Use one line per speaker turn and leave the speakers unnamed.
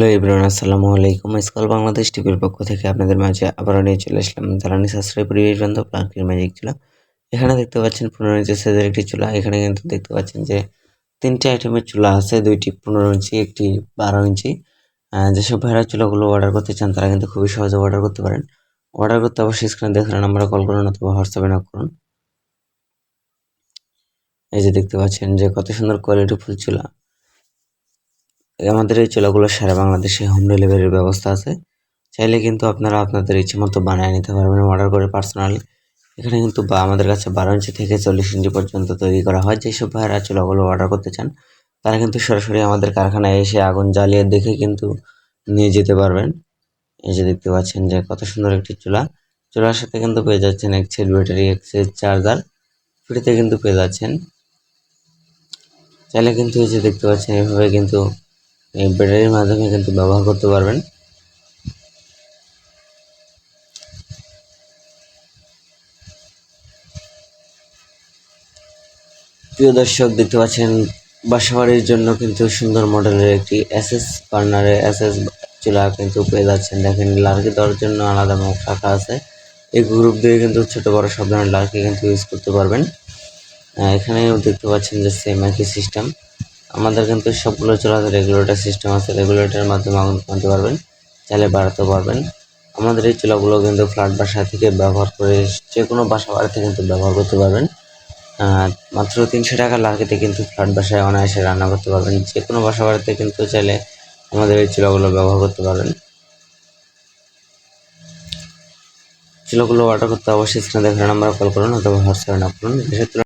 Hello everyone, আসসালামু আলাইকুম। School Bangladesh টিভির পক্ষ থেকে আপনাদের মাঝে আবারও নিয়ে চলে আসলাম জ্বালানি সাশ্রয় পরিবেশ বান্ধব প্লাঙ্কির ম্যাজিক চুলা। এখানে দেখতে পাচ্ছেন পনেরো ইঞ্চি সাইজের একটি চুলা। এখানে কিন্তু দেখতে পাচ্ছেন যে তিনটি আইটেমের চুলা আছে, দুইটি পনেরো ইঞ্চি, একটি বারো ইঞ্চি। যেসব ভাইরা চুলাগুলো অর্ডার করতে চান, তারা কিন্তু খুবই সহজে অর্ডার করতে পারেন। অর্ডার করতে অবশ্যই স্ক্রিনে দেখেন নাম্বারে কল করুন অথবা হোয়াটসঅ্যাপে নক করুন। এই যে দেখতে পাচ্ছেন যে কত সুন্দর কোয়ালিটি ফুল চুলা। আমাদের এই চুলাগুলো সারা বাংলাদেশে হোম ডেলিভারির ব্যবস্থা আছে। চাইলে কিন্তু আপনারা আপনাদের ইচ্ছে মতো বানিয়ে নিতে পারবেন অর্ডার করে পার্সোনালি এখানে কিন্তু বা আমাদের কাছে বারো ইঞ্চি থেকে চল্লিশ ইঞ্চি পর্যন্ত তৈরি করা হয়। যেসব ভাইয়েরা চুলাগুলো অর্ডার করতে চান, তারা কিন্তু সরাসরি আমাদের কারখানায় এসে আগুন জ্বালিয়ে দেখে কিন্তু নিয়ে যেতে পারবেন। এই যে দেখতে পাচ্ছেন যে কত সুন্দর একটি চুলা। চুলার সাথে কিন্তু পেয়ে যাচ্ছেন এক সেট ব্যাটারি এক সেট চার্জার ফ্রিতে কিন্তু পেয়ে যাচ্ছেন। চাইলে কিন্তু এই যে দেখতে পাচ্ছেন, এভাবে কিন্তু এই ব্যাটারির মাধ্যমে কিন্তু ব্যবহার করতে পারবেন। প্রিয় দর্শক, দেখতে পাচ্ছেন, বাসাবাড়ির জন্য কিন্তু সুন্দর মডেলের একটি এস এস এসএস বার্নারের এসএস চুলা কিন্তু পেয়ে যাচ্ছেন। দেখেন লার্কি দেওয়ার জন্য আলাদা মুখ রাখা আছে। এই গ্রুপ দিয়ে কিন্তু ছোট বড় সব ধরনের লার্কি কিন্তু ইউজ করতে পারবেন। এখানেও দেখতে পাচ্ছেন যে সেম একই সিস্টেম আমাদের কিন্তু সবগুলো চুলাতে রেগুলেটর সিস্টেম আছে। রেগুলেটরের মাধ্যমে আগুন কমাতে পারবেন, চাইলে বাড়াতে পারবেন। আমাদের এই চুলাগুলো কিন্তু ফ্ল্যাট বাসা থেকে ব্যবহার করে যে কোনো বাসা বাড়িতে কিন্তু ব্যবহার করতে পারবেন। মাত্র তিনশো টাকা লাগাতে কিন্তু ফ্ল্যাট বাসায় অনায়াসে রান্না করতে পারবেন। যে কোনো বাসা বাড়িতে কিন্তু চাইলে আমাদের এই চুলাগুলো ব্যবহার করতে পারবেন। চুলাগুলো অর্ডার করতে অবশ্যই স্ক্রিনে দেখার নাম্বার কল করুন অথবা হোয়াটসঅ্যাপে না করুন।